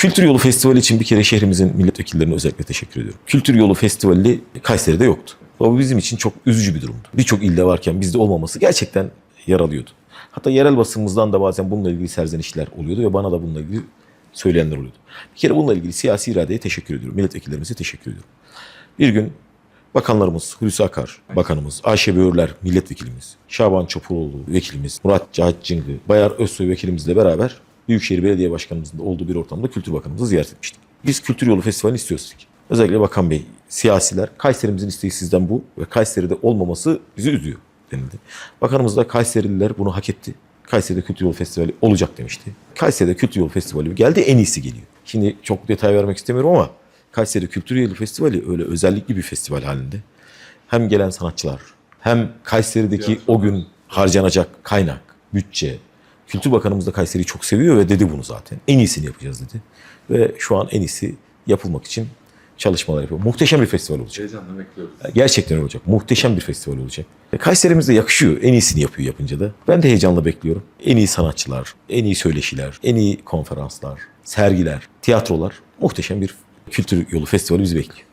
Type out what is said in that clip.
Kültür Yolu Festivali için bir kere şehrimizin milletvekillerine özellikle teşekkür ediyorum. Kültür Yolu Festivali Kayseri'de yoktu. Bu bizim için çok üzücü bir durumdu. Birçok ilde varken bizde olmaması gerçekten yaralıyordu. Hatta yerel basınımızdan da bazen bununla ilgili serzenişler oluyordu ve bana da bununla ilgili söyleyenler oluyordu. Bir kere bununla ilgili siyasi iradeye teşekkür ediyorum. Milletvekillerimize teşekkür ediyorum. Bir gün bakanlarımız Hulusi Akar, bakanımız, Ayşe Böğürler milletvekilimiz, Şaban Çopuroğlu vekilimiz, Murat Cahat Cıngı, Bayar Özsoy vekilimizle beraber Büyükşehir Belediye Başkanımızın da olduğu bir ortamda Kültür Bakanımızı ziyaret etmiştik. Biz Kültür Yolu Festivali'ni istiyoruz. dedik. Özellikle Bakan Bey, siyasiler, Kayserimizin isteği sizden bu ve Kayseri'de olmaması bizi üzüyor denildi. Bakanımız da Kayserililer bunu hak etti. Kayseri'de Kültür Yolu Festivali olacak demişti. Kayseri'de Kültür Yolu Festivali geldi en iyisi geliyor. Şimdi çok detay vermek istemiyorum ama Kayseri Kültür Yolu Festivali öyle özellikli bir festival halinde. Hem gelen sanatçılar hem Kayseri'deki o gün harcanacak kaynak, bütçe. Kültür Bakanımız da Kayseri'yi çok seviyor ve dedi bunu zaten. En iyisini yapacağız dedi. Ve şu an en iyisi yapılmak için çalışmalar yapıyor. Muhteşem bir festival olacak. Heyecanla bekliyoruz. Gerçekten olacak. Muhteşem bir festival olacak. E, Kayserimize yakışıyor. En iyisini yapıyor yapınca da. Ben de heyecanla bekliyorum. En iyi sanatçılar, en iyi söyleşiler, en iyi konferanslar, sergiler, tiyatrolar. Muhteşem bir kültür yolu festivali bizi bekliyor.